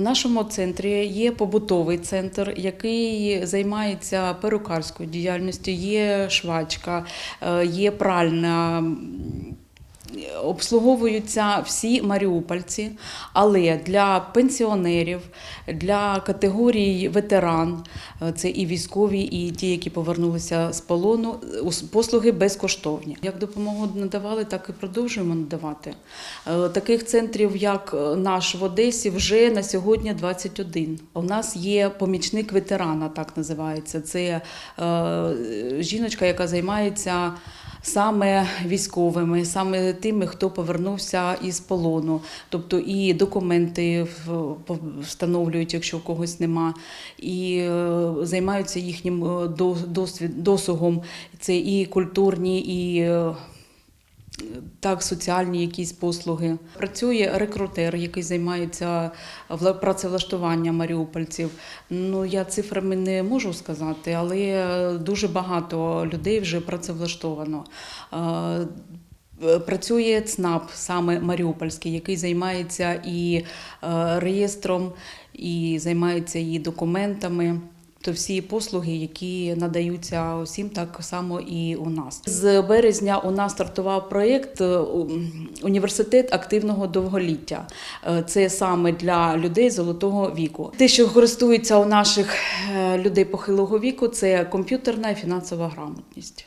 В нашому центрі є побутовий центр, який займається перукарською діяльністю, є швачка, е, є пральна. Обслуговуються всі маріупольці, але для пенсіонерів, для категорій ветеран, е, це і військові, і ті, які повернулися з полону, е, послуги безкоштовні. Як допомогу надавали, так і продовжуємо надавати. Е, Таких центрів, як наш в Одесі, вже на сьогодні 21. У нас є помічник ветерана, так називається. Це жіночка, яка займається саме військовими, саме тими, хто повернувся із полону. Тобто і документи встановлюють, якщо у когось нема, і е, займаються їхнім е, досвід, досугом. Це і культурні, і е, так, соціальні якісь послуги. Працює рекрутер, який займається вла- працевлаштуванням маріупольців. Ну, я цифрами не можу сказати, але дуже багато людей вже працевлаштовано. Е, Працює ЦНАП, саме Маріупольський, який займається і е, реєстром, і займається і документами. То всі послуги, які надаються усім, так само і у нас. З березня у нас стартував проєкт е, університет активного довголіття. Е, Це саме для людей золотого віку. Те, що користується у наших е, людей похилого віку, це комп'ютерна і фінансова грамотність.